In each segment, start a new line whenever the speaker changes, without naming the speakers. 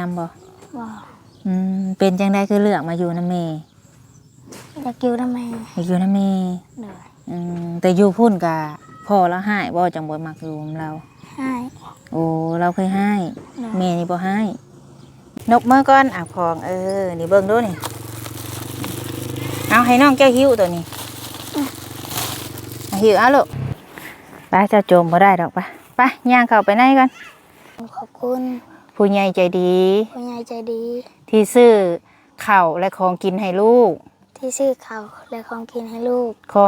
นำบ่
บ่
อืมเป็นจังได๋คือเลือกมาอยู่นำแม่
อยากอยู่ทำไม
อยากอยู่นำแม่
เด้อ
อืมแต่อยู่พุ่นก็พ่อแล้วให้บ่จังบ่มักอยู่นำเรา
ให้
โอ้เราเคยให้
เด้อ
แม่นี่บ่ให้นกเมื่อก่อนอะพองเออนี่เบิ่งดูนี่เอาให้น้องแก้วหิวตัวนี้เอาหิวเอาลูกไปเจะโจมบ่ได้ดอกไปไปย่างเข้าไปในก่อน
ขอบคุณ
ผู้ใหญ่ใจดี
ผู้ใหญ่ใจดี
ที่ซื้อข้าวและของกินให้ลูก
ที่ซื้อข้าวและของกินให้ลูก
ขอ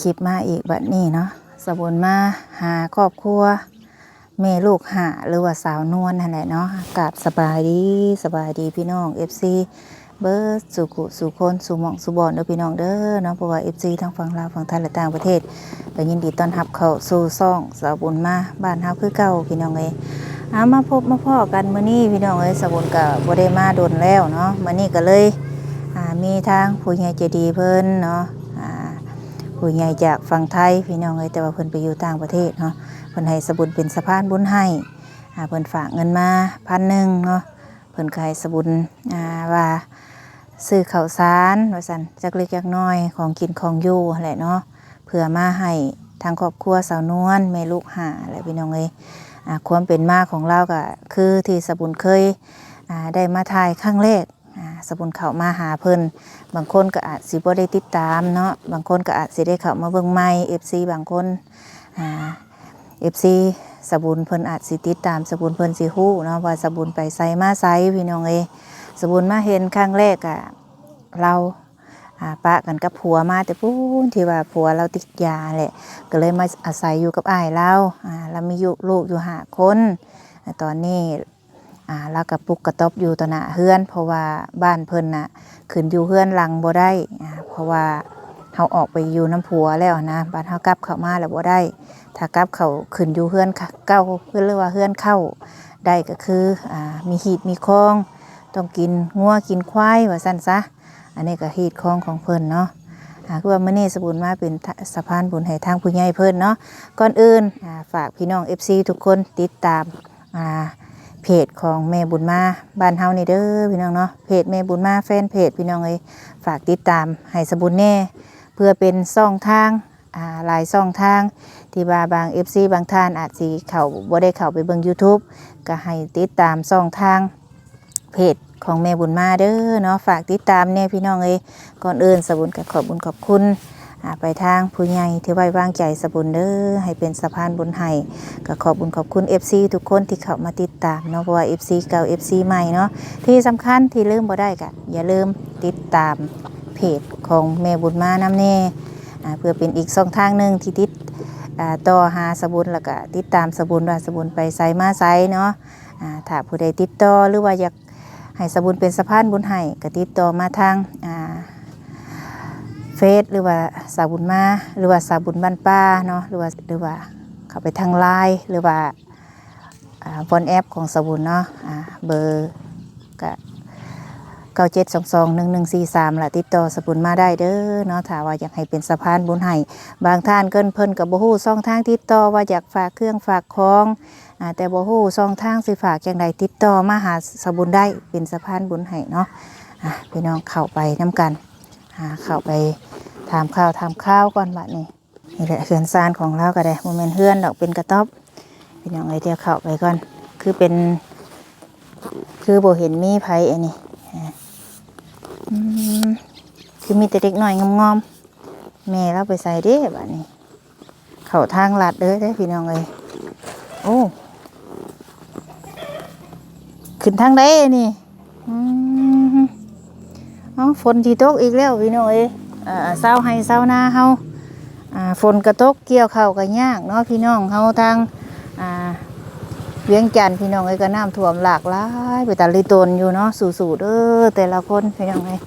คลิปมาอีกบัดนี้เนาะสบุนมาหาครอบครัวแม่ลูกหาหรือว่าสาวนวลนั่นแหละเนาะกาศสบายดีสบายดีพี่น้อง FC เบิร์ดสุขุสุคนสุมองสุบอนเด้อพี่น้องเด้อเนาะเพราะว่า FC ทั้งฝั่งลาวฝั่งไทยและต่างประเทศก็ยินดีต้อนรับเข้าสู่ซ่องสาบุญมาบ้านเฮาคือเก่าพี่น้องเอ้ยเอามาพบมาพ่อกันมื้อนี้พี่น้องเอ้ยสบุญก็บ่ได้มาโดนแล้วเนาะมื้อนี้ก็เลยมีทางผู้ใหญ่ใจดีเพิ่นเนาะ ผู้ใหญ่จากฝั่งไทยพี่น้องเอ้ยแต่ว่าเพิ่นไปอยู่ต่างประเทศเนาะเพิ่นให้สบุญเป็นสะพานบุญให้อ่าเพิ่นฝากเงินมาพันหนึ่งเนาะเพิ่นก็ให้สบุญอ่าว่าซื้อข้าวสารว่าซั่นจักเล็กจักน้อยของกินของอยู่แหละเนาะเพื่อมาให้ทางครอบครัวสาวนวลแม่ลูกหาและพี่น้องเอ้ยอ่าความเป็นมาของเราก็คือที่สบุญเคยอ่าได้มาถ่ายครั้งแรก สบุญเข้ามาหาเพิ่นบางคนก็อาจสิบ่ได้ติดตามเนาะบางคนก็อาจสิได้เข้ามาเบิ่งใหม่ FC บางคนอ่าเอฟซีสบุญเพิ่นอาจสิติดตามสบุญเพิ่นสิฮู้เนาะว่าสบุญไปไสมาไสพี่น้องเอยสบุญมาเห็นครั้งแรกอะเราอาปะกันกับผัวมาแต่ปู้นที่ว่าผัวเราติดยาแหละก็เลยมาอาศัยอยู่กับอ้ายเราอ่าเรามีอยู่ลูกอยู่ห้าคน ตอนนี้ อ่าเรากับปุกกระตบอยู่ต่อหน้าเฮือน เพราะว่าบ้านเพิ่นน่ะขึ้นอยู่เฮือนหลังบ่ได้อ่าเพราะว่าเฮาออกไปอยู่น้ำผัวแล้วนะบ้านเฮากลับเข้ามาแล้วบ่ได้ ถ้ากลับเขาขึ้นอยู่เฮือนค่ะเก้าเพื่อเรียกว่าเฮือนเข้าได้ก็คืออ่ามีหีดมีคอง ต้องกินงัวกินควายว่าสั้นซะ อันนี้ก็หีดคองของเพิ่นเนาะอ่าคือว่ามื้อนี้สบุญมาเป็นสะพานบุญให้ทางผู้ใหญ่เพิ่นเนาะก่อนอื่นอ่าฝากพี่น้อง FC ทุกคนติดตามอ่า เพจของแม่บุญมาบ้านเฮานี่เด้อพี่น้องเนาะเพจแม่บุญมาแฟนเพจพี่น้องเอ้ยฝากติดตามให้สบุญแน่ เพื่อเป็นช่องทางอ่าหลายช่องทาง ที่ว่าบาง FC บางท่านอาจสิเขาบ่ได้เข้าไปเบิ่ง YouTube ก็ให้ติดตามช่องทางเพจของแม่บุญมาเด้อเนาะฝากติดตามแน่พี่น้องเอ้ยก่อนอื่นสบุญก็ขอบบุญขอบคุณ ไปทางผู้ใหญ่ที่ไว้วางใจสบุญเด้อให้เป็นสะพานบุญให้ก็ขอบบุญขอบคุณ FC ทุกคนที่เข้ามาติดตามเนาะเพราะว่า FC เก่า FC ใหม่เนาะที่สำคัญที่ลืมบ่ได้ก็อย่าลืมติดตามเพจของแม่บุญมานำแน่อ่าเพื่อเป็นอีกช่องทางหนึ่งที่ติดอ่าต่อหาสบุญแล้วก็ติดตามสบุญว่าสบุญไปไซมาไซเนาะอ่าถ้าผู้ใดติดต่อหรือว่าอยากให้สบุญเป็นสะพานบุญให้ก็ติดต่อมาทางอ่า เฟซหรือว่าสาบุญมาหรือว่าสาบุญบ้านป้าเนาะหรือว่าหรือว่าเข้าไปทางไลน์หรือว่าบนแอปของสบุญเนาะเบอร์ก็เก้าเจ็ดสองสองหนึ่งหนึ่งสี่สามละติดต่อสบุญมาได้เด้อเนาะถ้าว่าอยากให้เป็นสะพานบุญให้บางท่านเกินเพิ่นกับบ่ฮู้ช่องทางติดต่อว่าอยากฝากเครื่องฝากของอแต่บ่ฮู้ช่องทางสิฝากจังใดติดต่อมาหาสบุญได้เป็นสะพานบุญให้เนาะะพี่น้องเข้าไปน้ำกันาเข้าไปถามข้าวถามข้าวก่อนบัดนี้นี่แหละเฮือนซานของเราก็ได้บ่แม่นเฮือนดอกเป็นกระต๊อบพี่น้องเอ้ยเดียวเข้าไปก่อน คือเป็น คือโบเห็นมีไผอันนี้อ่คือมีแต่เด็กหน้อยงอมๆแม่เราไปใส่เด้บัดนี้ เข้าทางลัดเด้อได้พี่น้องเอ้ยโอ้ขึ้นทางใดนี่อืม เอาฝนที่ตกอีกแล้วพี่น้องเอ้ยอ่าเศร้าให้เศร้าหน้าเฮาฝนกระตกเกี่ยวเข้าวก็ยากเนาะพี่น้องเฮาทางเวียงจันทน์พี่น้องเอ้ยก็น้ำท่วมหลากหลายไปตาลิตนอยู่เนาะสู่ๆเด้อแต่ละคนพี่น้องเอ้ย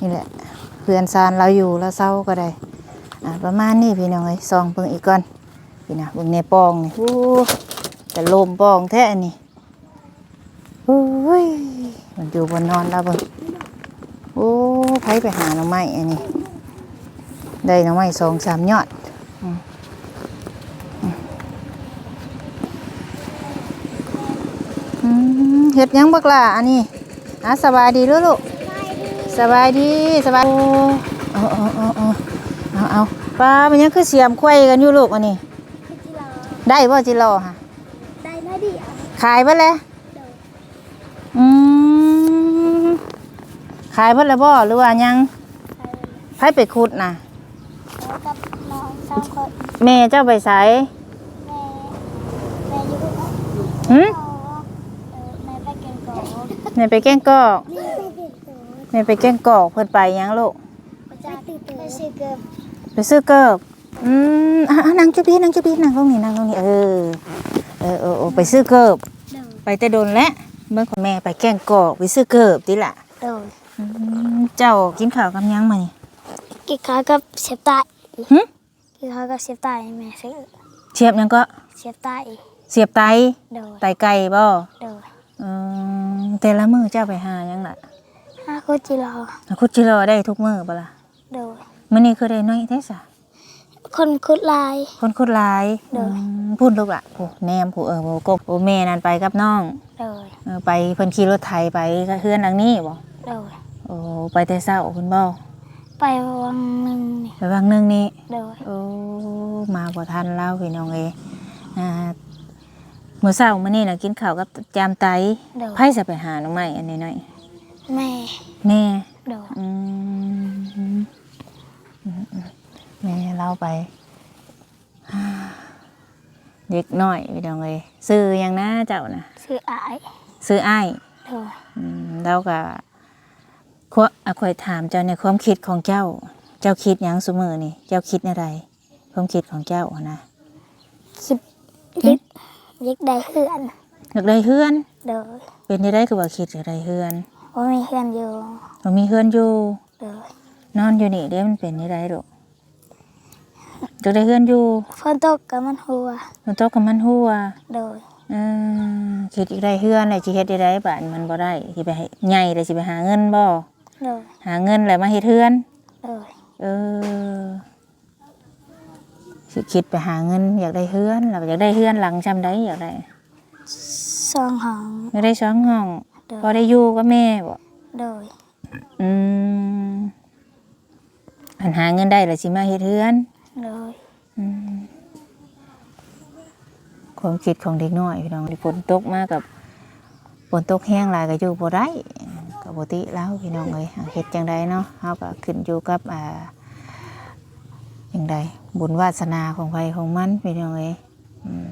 นี่แหละเพื่อนซานเราอยู่แล้วเศร้าก็ได้ประมาณนี้พี่น้องเอ้ยซองเพิ่งอีกก่อนพี่นะเบิ่งในปองนี่โอ้แต่ลมปองแท้อันนี่โอ้ยมันอยู่บนนอนแล้วเบิ่ง ไผไปหาหน่อไม้อันนี้ ได้หน่อไม้สองสามยอดอืมอืมอืมเฮ็ดหยังบักล่ะอันนี้อะสบายดีเด้อลูกสบายดีสบายโอ้เอาเอาเอาเอาเอาเอาป้ามันยังคือเสียมควยกันอยู่ลูกอันนี้ ได้บ่จิรอค่ะ
ได้นะดิอะ
ขายเบ่แล้วอืมขายเบ่แล้วบ่หรือว่ายังไผไปขุดน่ะ
แล้วกับน้องสาวคน
แม่เจ้าไปไส
แม่แม่อยู่กับ
หึ
พ่อเออแม่ไปเก็บของ
แม่ไปแกล้งกอก
แม่ไปเก็บของ
แม่ไปแกล้งกอกเพิ่นไปยังลูก
ไปจ้าตื่นไปซื้อเกิบ
ไปซื้อเกิบอืมอะอะนั่งจุบีนั่งจุบีนั่งตรงนี้นั่งตรงนี้เออเออเออเออไปซื้อเกิบ
เดิน
ไปแต่โดนแล้วเมื่อของแม่ไปแกล้งกอกไปซื้อเกิบติล่ะ
เดิน
อืม เจ้ากินข้าวกับหยังมานี่
กินข้าวกับเชฟใต้
หึ
กินข้าวกับเชฟใต้แม่ซื้อ
เชียบหยังก็
เชฟใต้
เสียบไต
เดิน
ไตไก่บ่
เดิน
อืมแต่ละมื้อเจ้าไปหาหยังล่ะ
ห้าคุจิรอ
คุดจิรอได้ทุกมื้อบ่ล่ะ
เดิน
มื้อนี้คือได้น้อยแท้ซะ
คนคุดลาย
คนคุดหลาย
เด้ออื
มพูดลูกล่ะโอ้แนมผู้เออผู้กบผู้แม่นั่นไปกับน้อง
เดิน
เออไปเพิ่นขี่รถไถไปกับเฮือนหลังนี้บ่
เดิน
โอ้ไปแต่เช้าเพิ่นบ่
ไปวังหนึ่งนี่
ไปวางหนึงนี่
เดิน
โอ้มาบ่ทันแล้วพี่น้องเอยอ่ามื้อเช้ามื้อนี้น่ะกินข้าวกับจามไต
เดิน
ไผสิไปหาหน่อไม้อันนี้หน่อย
แม่
แม่
เดิน
อืมอืมอืมแม่เล่าไปเด็กน้อยพี่น้องเอยซื้อหยังนะเจ้าน่ะ
ซื้ออาย
ซื้ออ้าย
เดิน
อืมแล้วก็ ควอะคอยถามเจ้าในความคิดของเจ้า เจ้าคิดหยังซุมือนี่ เจ้าคิดอะไร ความคิดของเจ้าอะนะ
คิดยิกยิกได้เพื่อน
อยากได้เฮือน
เดิน
เป็นได้ได้คือว่าคิดอยากได้เฮือน
ว่ามีเพื่อนอยู่
เรามีเฮือนอยู่
เดิน
นอนอยู่นี่เด้มันเป็นได้ได้หรอกอยากได้เฮือนอยู่
ฝนตกกับมันหัว
มันโตกับมันหัว
เดิน
เออคิดอีกได้เฮือนเลยสิเฮ็ดได้ได้บ้านมันบ่ได้สิไปให้ใหญ่เลยสิไปหาเงินบ่
เดิน
หาเงินแล้วมาเฮ็ดเฮือน
เดิน
เออสิคิดไปหาเงิน อยากได้เฮือนแล้วอยากได้เฮือนหลังจำได้อยากได้
สองห้อง
อยากได้สองห้อง
เดิน
พอได้อยู่กับแม่บ่
เดิน
อืมอันหาเงินได้แล้วสิมาเฮ็ดเฮือน
เดิน
อืมความคิดของเด็กน้อยพี่น้องที่ฝนตกมากับฝนตกแห้งหลายก็อยู่บ่ได้ ก็บ่ติแล้วพี่น้องเอ้ยเฮ็ดจังไดเนาะเฮาก็ขึ้นอยู่กับอ่าจังไดบุญวาสนาของไผของมันพี่น้องเอ้ยอืม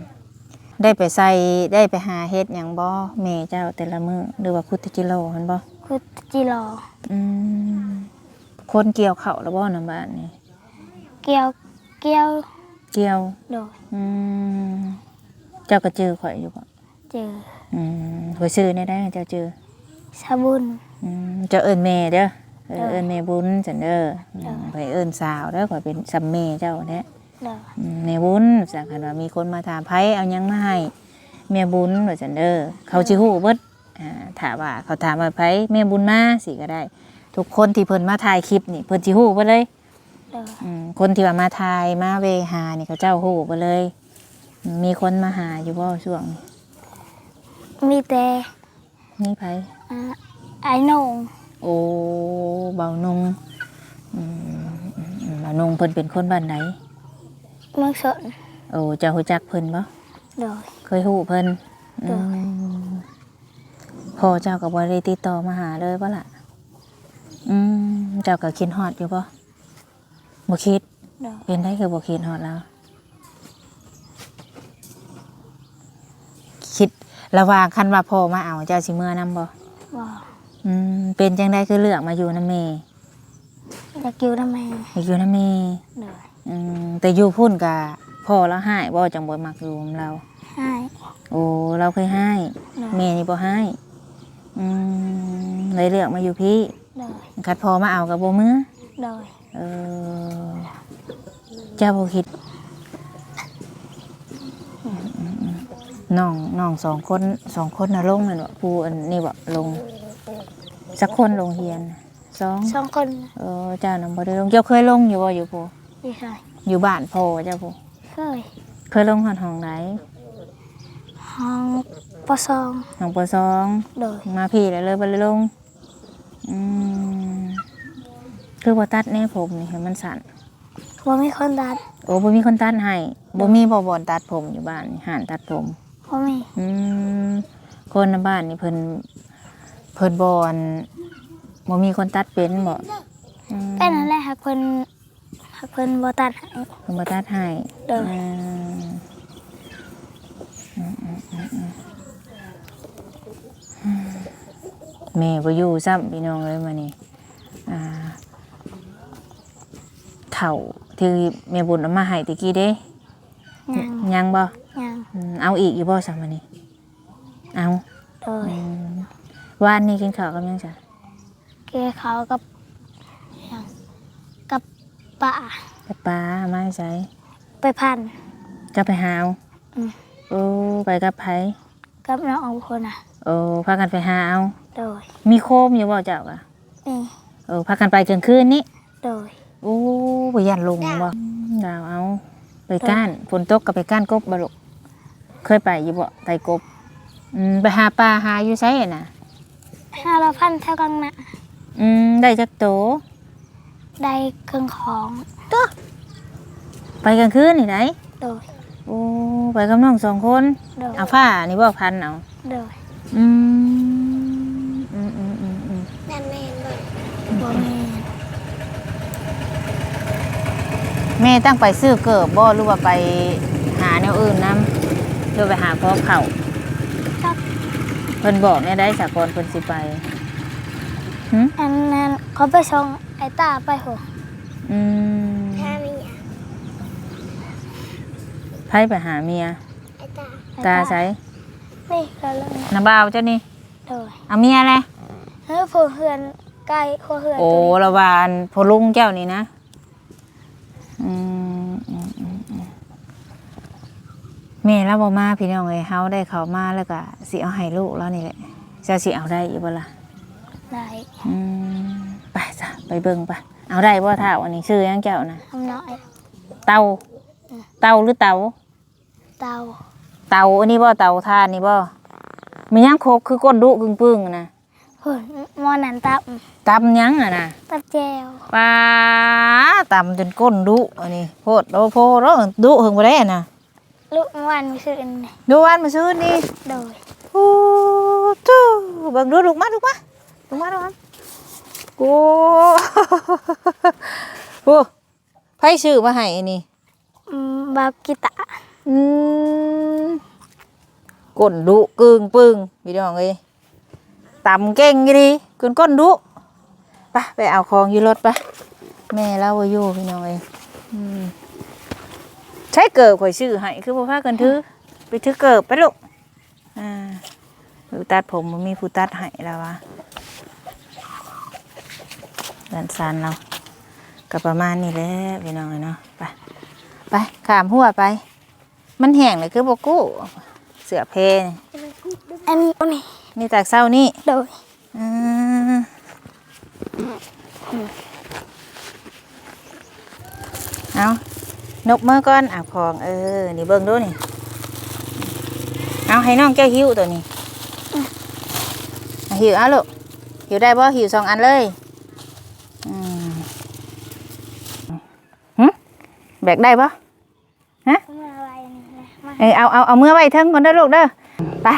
ได้ไปใส่ได้ไปหาเฮ็ดหยังบ่แม่เจ้าแต่ละมื้อหรือว่าพุทธจิโลหั่นบ่
คุดจิรอ
อืมคนเกี่ยวข้าวแล้วบ่นำบ้านนี่
เกี่ยวเกี่ยว
เกี่ยว
เดิน
อืมเจ้าก็เจอข่อยอยู่บ่
เจอ
อืมข่อยซื้อได้ได้เจ้าเจอ
สาบุญ
อืมเจ้าเอิ้นแม่เด้อเออ
เด้อ
เอิ้นแม่บุญจันเด้ออื
เด้อ
มข่อยเอิ้นสาวเด้อข่อยเป็นซัมแม่เจ้าแท้
เดิน
อืมแม่บุญสักคันว่ามีคนมาถามไผเอาหยังมาให้แม่บุญว่าจันเด้อเขาสิฮู้เบิดอ่าถ้าว่าเขาถามว่าไผแม่บุญมาสิก็ได้ ทุกคนที่เพิ่นมาถ่ายคลิปนี่เพิ่นสิฮู้เบิดเลย
เดิน
อืมคนที่ว่ามาถ่ายมาเวหานี่เขาเจ้าฮู้เบิดเลยอืมมีคนมาหาอยู่บ่ช่วงนี้
มีแต่
มีไผ
อ่าไอ้หนง
โอ้เบานงอืมอืมอืมเบานงเพิ่นเป็นคนบ้านไหน
เมืองสน
โอ้เจ้าฮู้จักเพิ่นบ่
เดิน
เคยฮู้เพิ่น
เด้ออื
มพ่อเจ้าก็บ่ได้ติดต่อมาหาเลยบ่ล่ะอืมเจ้าก็คิดฮอดอยู่บ่บ่คิด
เดิน
เป็นได้คือบ่คิดฮอดแล้ว คิดระหว่างคันว่าพ่อมาเอาเจ้าสิเมื่อนำบ่
บ อก
อืมเป็นจังได๋คือเลือกมาอยู่นำแม่
อยากอยู่ทำไม
อยากอยู่นำแม่
เดิน
อืมแต่อยู่พุ่นกะพ่อแล้วให้บ่จังบ่มักอยู่กับเรา
ให้
โอ้เราเคยให้
เดิน
แม่นี่บ่ให้อืมเลยเลือกมาอยู่พี่
เดิน
คัดพ่อมาเอากับบ่มือ
เดิน
เออเจ้าบ่คิดน้องน้องสองคนสองคนน่ะลงนั่นบ่ผู้อันนี้บ่ลง สักคนลงเฮียนสอง
สองคน
เออเจ้าน่ะบ่ได้ลงเจ้าเคยลงอยู่บ่อยู่ผู้
นี่ใช่
อยู่บ้านพ่อเจ้าผู้
เคย
เคยลงห้องห้องไหน
ห้องปสอง
ห้องปสอง
โดย
มาพี่แล้วเลยบ่ได้ลงอืมคือบ่ตัดแน่ผมนี่ให้มันสั้น
ว่ามีคนตัด
โอ้บ่มีคนตัดให้บ่มีบ่บ่อนตัดผมอยู่บ้านนี่ห้านตัดผม
ว่ามี
อืมคนในบ้านนี่เพิ่น เพิ่นบ่อนบ่มีคนตัดเป็นบ่อืม
เป็นนั่นแหละหากเพิ่นหากเพิ่นบ่ตัดให้
เพิ่นบ่ตัดให้
เด้อ
อืมอืมอืมอืมอืมอืมแม่บ่อยู่ซ้ำพี่น้องเอ้ยมื้อนี้อ่าข้าวที่แม่บุญเอามาให้ตะกี้เด้
ยัง
ยังบ่
ยัง
อืมเอาอีกอยู่บ่ซ้ำมื้อนี้เอา
โดย
อืม วานนี้กินข้าวกับหยังจ้ะ
เกยเขากับยังกับป่า
ไปปลามาให้ใส่
ไปพัน
ก็ไปหาเอา
อืม
โอ้ไปกับไผ
กับน้ององคนน่ะ
โอ้พากันไปหาเอา
โดย
มีโคมอยู่บ่เจ้าอะ
นี่
เออพากันไปกลางคืนนี้
โดย
โอ้ไปยันลงบ่ดาวเอา ไปก้านฝนตกก็ไปก้านกบบ่ลูกเคยไปอยู่บ่ไตกบอืมไปหาปลาหาอยู่ไสน่ะ
ห้าเราพันเท่ากันนะ
อืมได้จักโต
ได้เครื่องของ
ไปกลางคืนนี่ไหน
โดย
โอ้ไปกับน้องสองคน
โดย
เอาผ้านี่บ่พันเอา
โดย
อืมอืมอืมอืมอืม
นั่นแม่นเลยบ่แม่น
แม่ตั้งไปซื้อเกิบบ่หรือว่าไปหาแนวอื่นนํหรือไปหาพ่อเข่า
ครับ
เพิ่นบอกแน่ได้สากลเพิ่นสิไปหึ
อันนั้นเขาไปส่งไอ้ตาไปหัว
อืม
ถ้ามี
ไผไปหาเมีย
ไอ้ตา
ตาใส
นี่เราเลย
น้าบ่าวเจ้านี่
โดย
เอาเมียแหละ
เฮ้ยผู้เฮือนใกล้ผู้เฮือน
โอ้
ตัวนี้
ละวานพ่อลุงเจ้านี่นะอืมอืมอืมอืม แม่เราบ่มาพี่น้องเอ้ยเฮาได้เขามาแล้วก็สิเอาให้ลูกแล้วนี่แหละจะสิเอาได้อยู่บ่ล่ะ
ได้
อืมไปจ้ะไปเบิ่งไปเอาได้บ่ท่าวันนี้ชื่อหยังเจ้านะ
ทำน้อย
เตาเตาหรือเตา
เตา
เตาอันนี้บ่เตาทานนี่บ่มีหยังครบคือก้นดุกึ่งปึ้งๆนะ
หุ่นมอนันตับ
ตำหยังอะนะ
ตับแจว
ปลาตำจนก้นดุอันนี้โพดโลโพโลดุหึงบ่ได้อะนะ
ลูกเมื่อวานมีซื้ออันนี้
ดูวันมาซื้อนี่
โดย
โอ้ตู้เบิ่งดูลูกมาลูกมาลูกมาลูกมาโอ้โหไผซื้อมาให้อันนี้
อืมบาบกิตะ
อืมก้นดุกึ่งปึ้งพี่น้องเอ้ยตำเก่งอีดีกนก้นดุไปไปเอาของอยู่รถไปแม่เล่าว่าอยู่พี่น้องเอ้ยอืมใช้เกิบข่อยซื้อให้คือบ่พากันถือไปถือเกิบไปลูกอ่าผู้ตัดผมบ่มีผู้ตัดให้แล้ววะดันซันเราก็ประมาณนี้แหละพี่น้องเอ้ยเนาะไปไปขามหัวไป มันแห้งเลยคือบ่กู้เสือเพนี่
อันนี้อันนี้
นี่จากเศร้านี่
โดย
อ่าเอา นกเมื่อก่อนอะของเออนี่เบิ่งดูนี่เอาให้น้องแก้วหิวตัวนี้อะหิวเอาลูกหิวได้บ่หิวสองอันเลยอืมหึแบกได้บ่
มาอะไรนี่นะมา
เอยเอาเอาเอาเมื่อไว้เทิงก่อนเด้อลูกเด้อไป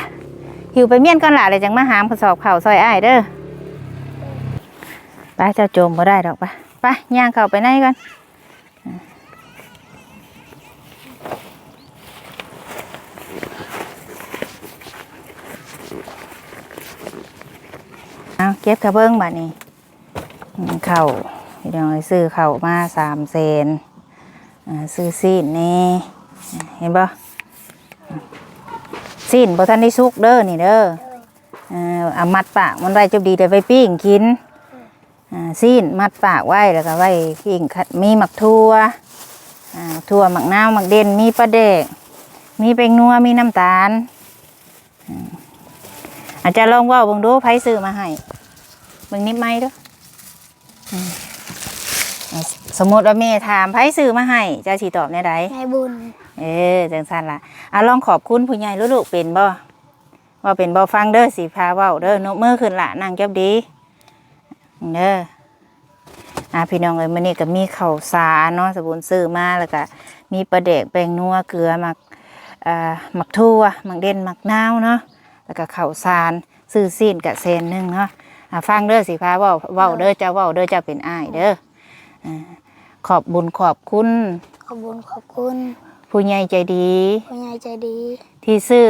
หิวไปเมียนก่อนล่ะเลยจังมาหามกระสอบเข่าวซอยอ้ายเด้อไปเจ้าโจมบ่ได้ดอกไปไปย่างเข้าไปในก่อน เก็บกระเบื้องบัดนี้เข่าพี่น้องซื้อเข่ามาสามเซนซื้อซีนนี่เห็นบ่สิ้นบ่ทันได้สุกเด้อนี่เด้อเอ่อเอามัดปากมันไว้จบดีได้ไปปิ้งกินอ่าสิ้นมัดปากไว้แล้วก็ไว้ปิ้งขัดมีหมักทั่วทั่วหมักนาวหมักเด่นมีปลาแดกมีเป็งนัวมีน้ำตาลอาจจะลองว่าเบิ่งดูไผซื้อมาให้ เบิ่งนิดไหมเด้ออืมอะสมมติว่าแม่ถามไผซื้อมาให้เจะสิตอบในใด
ในบุญ
เออจังซั่นล่ะอะลองขอบคุณผู้ใหญ่ลูกๆเป็นบ่ว่าเป็นบ่ฟังเด้อสิพาเว้าเด้อนกมือขึ้นละนั่งจับดีเด้ออะพี่น้องเอ้ยมื้อนี้ก็มีข้าวสารเนาะสบุนซื้อมาแล้วก็มีปลาเด็กแป้งนัวเกลือหมักอ่าหมักทั่วหมักเด่นหมักนาวเนาะแล้วก็ข้าวสารซื้อซีนกะเซนหนึงเนาะอะ ฟังเด้อสิพาเว้าเว้าเด้อเจ้าเว้าเด้อเจ้าเป็นอ้ายเด้ออ่าขอบบุญขอบคุณ
ขอบคุญขอบคุณ
ผู้ใหญ่ใจดี
ผู้ใหญ่ใจดี
ที่ซื้อ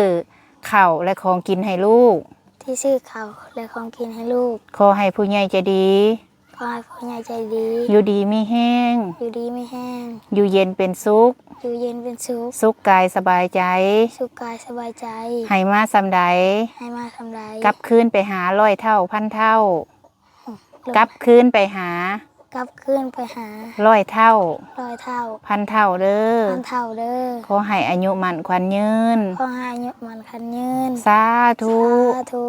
ข้าวและของกินให้ลูก
ที่ซื้อข้าวและของกินให้ลูก
ขอให้ผู้ใหญ่ใจดี
ข อให้ผู้ใหญ่ใจดี
อยู่ดีมีแห้ง
อยู่ดีไม่แห้ง
อยู่เย็นเป็นสุข
อยู่เย็นเป็นสุข
สุขกายสบายใจ
สุขกายสบายใจ
ให้มาสำใด
ให้มาทำไร
กลับคืนไปหาร้อยเท่าพันเท่า
ลง
กลับคืนไปหาก
ลับขึ้นไปหา
ร้อยเท่า
ร้อยเท่า
พันเท่าเด้อ
พันเท่าเด้อ
ขอให้อายุมันควันยืน
ขอให้อายุมันคันยืน
สาธุ
สาธุ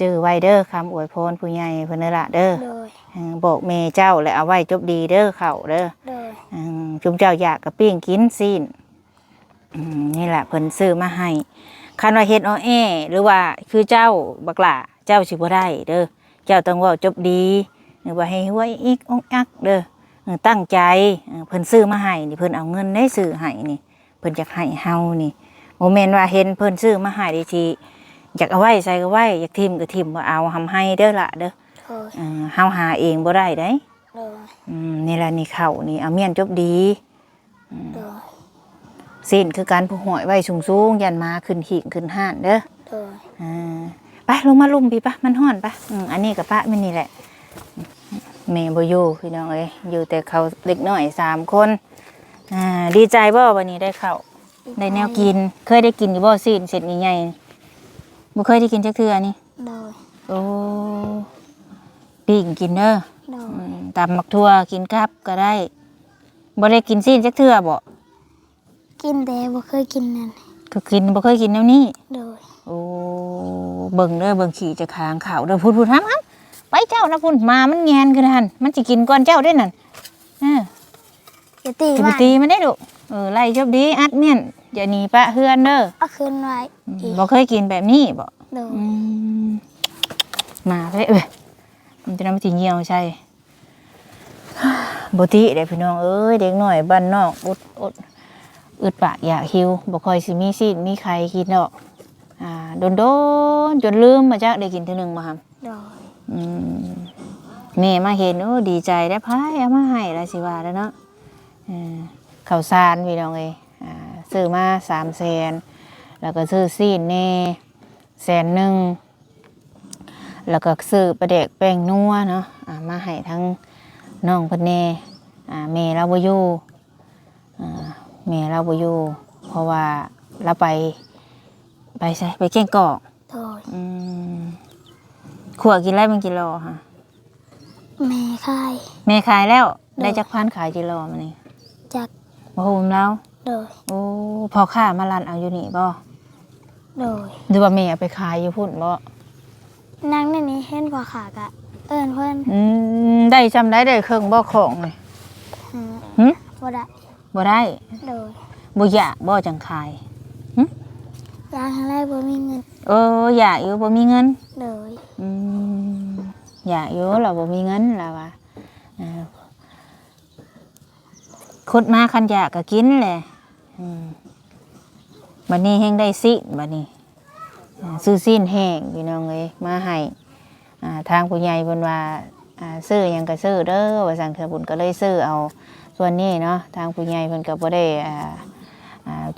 จื้อไว้เด้อคำอวยพรผู้ใหญ่เพิ่นเด้อละเด้อ
โดย
เออบอกเมเจ้าและเอาไว้จบดีเด้อเข่าเด้อ
โดย
อืมจุมเจ้าอยากกระปิ้งกินซีนอืมนี่แหละเพิ่นซื้อมาให้คันว่าเฮ็ดอ้อแอหรือว่าคือเจ้าบักหล่าเจ้าสิบ่ได้เด้อเจ้าต้องเว่าจบดีหรือว่าให้หัวอีกอกอักเด้อเออตั้งใจเออเพิ่นซื้อมาให้นี่เพิ่นเอาเงินได้ซื้อให้นี่ เพิ่นอยากให้เฮานี่โมเมนว่าเห็นเพิ่นซื้อมาให้ดีที อยากเอาไว้ใส่ก็ไว้อยากทิมก็ทิมบ่เอาทำให้เด้อละเด้อ
โดย
เออเฮาหาเองบ่ได้เด้
โดย
อืมนี่แหละนี่เข่านี่เอาเมียนจบดี
โดย
สิ้นคือการผูกหอยไว้สูงสูงๆยันมาขึ้นหิ่งขึ้นห่านเด้อ
โดย
อ่าไปลงมาลุมพี่ปะมันห่อนปะอืมอันนี้กับปะมันนี่แหละแม่บอยู่พี่น้องเอ้ยอยู่แต่เขาเล็กน้อยสามคนอ่าดีใจบ่วันนี้ได้เข้าวได้แนวกิน เคยได้กินอยู่บ่สิ้นเสร็จใหญ่ๆ บ่เคยได้กินจักเทื่อนี่
โดย
โอ้ปิ้งกินเด้อ
โดย
อืมตำมักทั่วกินกับก็ได้บ่ได้กินสิ้นจักเทื่อบ่
กินแต่บ่เคยกินนั่น
ก็กินบ่เคยกินแนวนี้
โดย
โอ้เบิ่งเด้อเบิ่งขี่จะค้างข่าวเด้อพูดพูดทำครับไปเจ้านะพุ่นมามันแงนคือหันมันสิกินก่อนเจ้าได้นั่นเออ
อย่าตี
จะไป
มัน
ตีมันได้ดุ เออไล่จบดีอัดเมียนอย่าหนีปะเฮือนเด้อ
เอาคืนไว้
อืม
อีก
บ่เคยกินแบบนี้บ่
โดย
อืมมาเด้เอ้ยมันจะนำสิเหี่ยวใช่บ่ติเด้พี่น้องเอ้ยเด็กน้อยบ้านนอกอดอดอึดปากอยากหิวบ่ค่อยสิมีซีดมีไข่กินดอกอ่าโดนๆจนลืมมาจักได้กินเทีนึงมาครับ
โดย
อืมแม่มาเห็นโอ้ดีใจได้พายเอามาให้แล้วสิว่าแล้วเนาะเออ ข้าวสารพี่น้องเอ้ยอ่าซื้อมาสามแสนแล้วก็ซื้อซีนเน่แสนหนึ่งแล้วก็ซื้อประเด็กแป้งนัวเนาะอ่ามาให้ทั้งน้องเพิ่นเน่อ่าแม่เราบ่อยู่อ่าแม่เราบ่อยู่เพราะว่าเราไปไปใช่ไปเก่งกอก
โดย
อืมขวกินไรมันกิโลค่ะ
แม่ค่าย
เมขายแล้ว
เออ
ได้จักพันขายกิโลมานี่
จาก
มาโฮมแล้ว
โดย
โอ้พอค่ามาลันเอาอยู่นี่บ่
โดย
หรือว่าเมเอาไปขายอยู่พุ่นบ่
นางในนี้เห็นกว่าขากะ เอิ้นเพิ่น
อืมได้จำได้ได้เครื่องบ่ของเลย
อืม
หึ
บ่ได้
บ่ได้
โดย
บ่อยากบ่จังขาย
ยางอะไรบ่มีเงิน
เอออยากอยู่บ่มีเงิน
โดย
อืมอยากอยู่เราบ่มีเงินล่ะว่าเออ คุดมาคันอยากก็กินแหละบัดนี้แฮงได้สิบัดนี้ซื้อสิ้นแห้งพี่น้องเอ้ยมาให้ทางผู้ใหญ่เพิ่นว่าซื้อยังก็ซื้อเด้อว่าซั่นคือบุญก็เลยซื้อเอาส่วนนี้เนาะทางผู้ใหญ่เพิ่นก็บ่ได้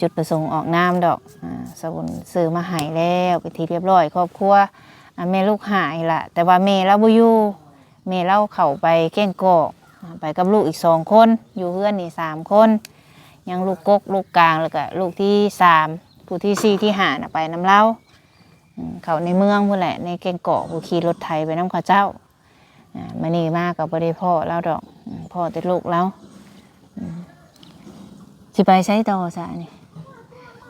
จุดประสงค์ออกนามดอกอสบุญซื้อมาให้แล้วไปที่เรียบร้อย ครอบครัวแม่ลูกหายละแต่ว่าแม่เราบ่อยู่แม่เราเข้าไปเก้งกอก ไปกับลูกอีกสองคน อยู่เพื่อนนี่สามคน ยังลูกกกลูกกลางแล้วก็ลูกที่สามผู้ที่สี่ที่ห้าน่ะไปน้ำเล่าอืมเขาในเมืองพู้นแหละ ในเก้งกอกผู้ขี่รถไถไปน้ำข้าเจ้าอ่ามานี่มากกับบ่ได้พ่อแล้วดอกอืมพ่อแต่ลูกแล้วอืมสิไปใช้ต่อซะนี่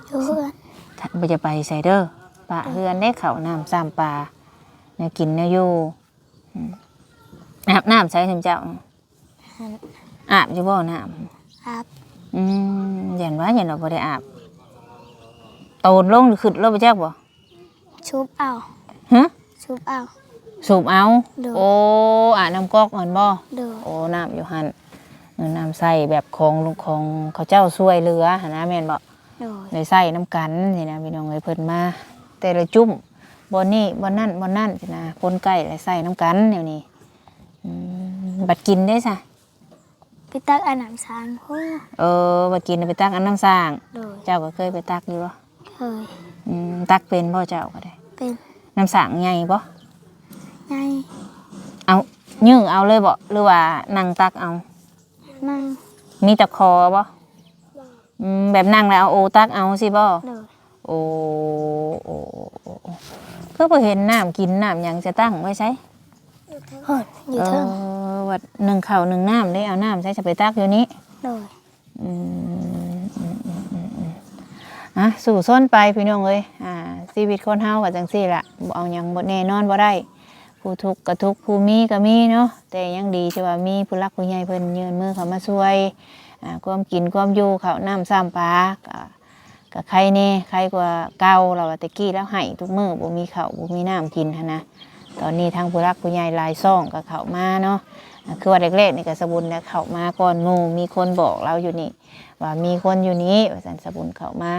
อยู่เพื่อน
ถ้าบ่จะไปใส่เด้อปะเฮือนได้ข้าวน้ำซ้ำปลาแนวกินแนวอยู่อืมอาบน้ำใช้ถึงเจ้า อาบอยู่บ่น้ำ
ครับ
อืมเย็นว่าเย็นเราบ่ได้อาบโตนลงหรือขึ้นลงไปจักบ่
ชุบเอา
ฮะ
ชุบเอา
สูบเอา
เด้อ
โอ้อาบน้ำก๊อกเหมือนบ่
โดย
โอ้น้ำอยู่หันเออน้ำใส่แบบของลูกของเขาเจ้าช่วยเหลือหนนะแม่นบ่
โดย
ได้ใส่น้ำกันนี่นะพี่น้องเอ้ยเพิ่นมา แต่ละจุ่มบ่นี่บ่นั่นบ่นั่นสินะคนใกล้เลยใส่น้ำกันเดี๋ยวนี้อืมบัดกินได้ซะ
ไปตักอาหนามช้างโอ้
เออบัดกินน่ะไปตักอันน้ำสร้าง
โดย
เจ้าก็เคยไปตักอยู่บ่
เคย
อืมตักเป็นบ่เจ้าก็ได้
เป็น
น้ำสร้างใหญ่บ่
ไง
เอายื้อเอาเลยบ่หรือว่านั่งตักเอา
นั่ง
มีตะคอบ่อืมแบบนั่งแล้วเอาโอตักเอาสิบ่
โดย
โอ้โอ้โอ้โอ้โอ้ก็บ่เห็นน้ำกินน้ำหยังจะตั้งไว้ใช้
เฮ้ยอยู่เทิง
เออวัดหนึ่งข้าวหนึ่งน้ำได้เอาน้ำใช้จะไปตักอยู่นี้
โดย
อืมอืมอืมอืมอืมอะสู่ส้นไปพี่น้องเอ้ยอ่าชีวิตคนเฮากับจังซี่ล่ะบ่เอาหยังบ่แน่นอนบ่ได้ ผู้ทุกข์ก็ทุกข์ผู้มีก็มีเนาะแต่ยังดีที่ว่ามีผู้รักผู้ใหญ่เพิ่นยืนมือเข้ามาช่วยอ่าความกินความอยู่ข้าวน้ำซ้ำปลาก็ก็ใครแน่ใครกว่าเก่าเราว่าแตะกี้แล้วให้ทุกมื้อบ่มีข้าวบ่มีน้ำกินหั้นนะ ตอนนี้ทางผู้รักผู้ใหญ่ลายซ่องก็เข้ามาเนาะคือว่าแรกๆนี่ก็สบุญแล้วเข้ามาก่อนหมู่มีคนบอกเราอยู่นี่ ว่ามีคนอยู่นี้ว่าสันสบุญเข้ามา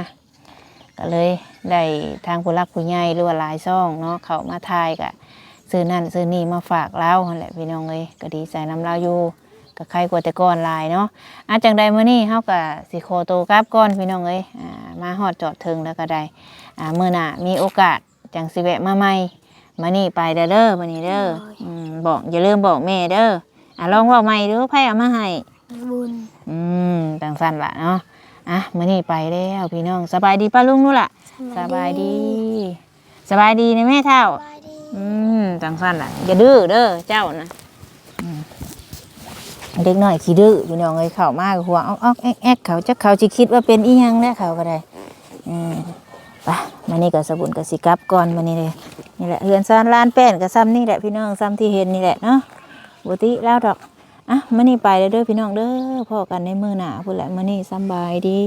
ก็เลยได้ทางผู้รักผู้ใหญ่หรือว่าลายซ่องเนาะเข้ามาทายกะซื้อนั่นซื้อนี่มาฝากเราแหละพี่น้องเลยก็ดีใจนำเราอยู่ก็ใครกว่าแต่ก่อนลายเนาะอาจังใดมื้อนี้เฮาก็สิโคโตกลับก่อนพี่น้องเอ้ยมาฮอดจอดถึงแล้วก็ได้อ่ามื้อหน้ามีโอกาสจังสิแวะมาใหม่ มานี่ไปเด้อเด้อมานี่เด้ออืมบอกอย่าลืมบอกแม่เด้ออะลองเว่าใหม่ดูไพ่เอามาให้
บุญ
อืมต่างสั้นละเนาะอะมานี่ไปแล้วพี่น้องสบายดีป้าลุงนู่นล่ะสบายดี สบายดีนะแม่เท่า
สบายดี
อืมต่างสั้นล่ะอย่าดื้อเด้อเจ้านะอืมเด็กน้อยขี้ดื้อพี่น้องเอ้ยเข้ามากหัวอ๊อกอ๊อกแอ๊กแอ๊กเขาจะเขาจะคิดว่าเป็นอีหยังแล้วเขาก็ได้อืม ไปมานี่กับสบุนกับสิกับก่อนมานี่เลยนี่แหละเฮือนซานลานแป้นกับซ้ำนี่แหละพี่น้องซ้ำที่เห็นนี่แหละเนาะบุติแล้วดอกอะมานี่ไปเลยเด้อพี่น้องเด้อพ่อกันในมือหนาพูดแหละมานี้สำบายดี